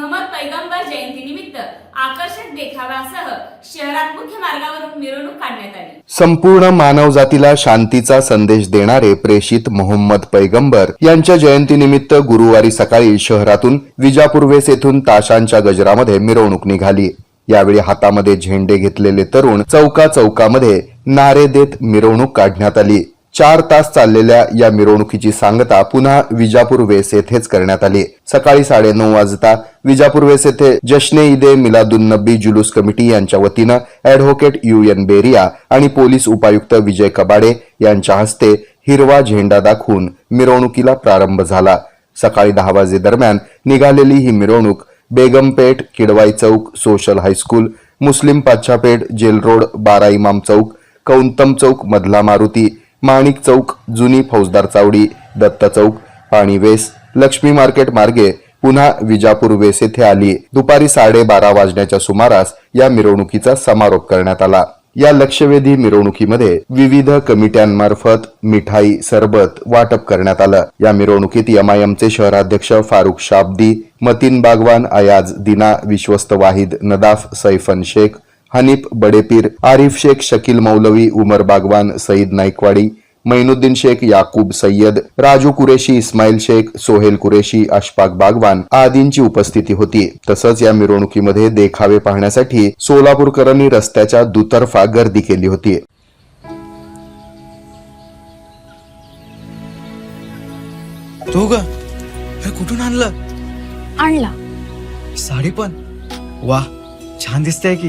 महम्मद पैगंबर जयंती निमित्त आकर्षक देखाव्यासह शहरात मुख्य मार्गावरून मिरवणूक काढण्यात आली. संपूर्ण मानवजातीला शांतीचा संदेश देणारे प्रेषित मोहम्मद पैगंबर यांच्या जयंतीनिमित्त गुरुवारी सकाळी शहरातून विजापूर्वेस येथून ताशांच्या गजरामध्ये मिरवणूक निघाली. यावेळी हातामध्ये झेंडे घेतलेले तरुण चौका चौकामध्ये नारे देत मिरवणूक काढण्यात आली. चार तास चाललेल्या या मिरवणुकीची सांगता पुन्हा विजापूर वेस येथेच करण्यात आली. सकाळी साडेनऊ वाजता विजापूर वेस येथे जश्ने इदे मिलादुन्नबी जुलूस कमिटी यांच्या वतीनं ॲडव्होकेट यू एन बेरिया आणि पोलीस उपायुक्त विजय कबाडे यांच्या हस्ते हिरवा झेंडा दाखवून मिरवणुकीला प्रारंभ झाला. सकाळी दहा वाजे दरम्यान निघालेली ही मिरवणूक Begampeth Kidwai Chowk social high school Muslim Pachhapeth jail road Bara Imam Chowk कौंतम चौक मधला मारुती माणिक चौक जुनी फौजदार चावडी दत्त चौक पाणी वेस लक्ष्मी मार्केट मार्गे पुन्हा विजापूर वेस येथे आली. दुपारी साडेबारा वाजण्याच्या सुमारास या मिरवणुकीचा समारोप करण्यात आला. या लक्षवेधी मिरवणुकीमध्ये विविध कमिट्यांमार्फत मिठाई सरबत वाटप करण्यात आलं. या मिरवणुकीत एमआयएमचे शहराध्यक्ष फारुख शाब्दी मतीन बागवान अयाज दिना विश्वस्त वाहिद नदाफ सैफन शेख हनीफ बडेपीर आरिफ शेख शकील मौलवी उमर बागवान सईद नाईकवाडी मैनुद्दीन शेख याकूब सय्यद राजू कुरेशी इस्माईल शेख सोहेल कुरेशी अशफाक बागवान आदींची उपस्थिती होती. तसंच या मिरवणुकीमध्ये देखावे पाहण्यासाठी सोलापूरकरांनी रस्त्याच्या दुतर्फा गर्दी केली होती. तो ग कुठून आणलं? आणला. साडी पण? वा छान दिसतेय की.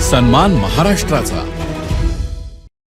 सन्मान महाराष्ट्राचा.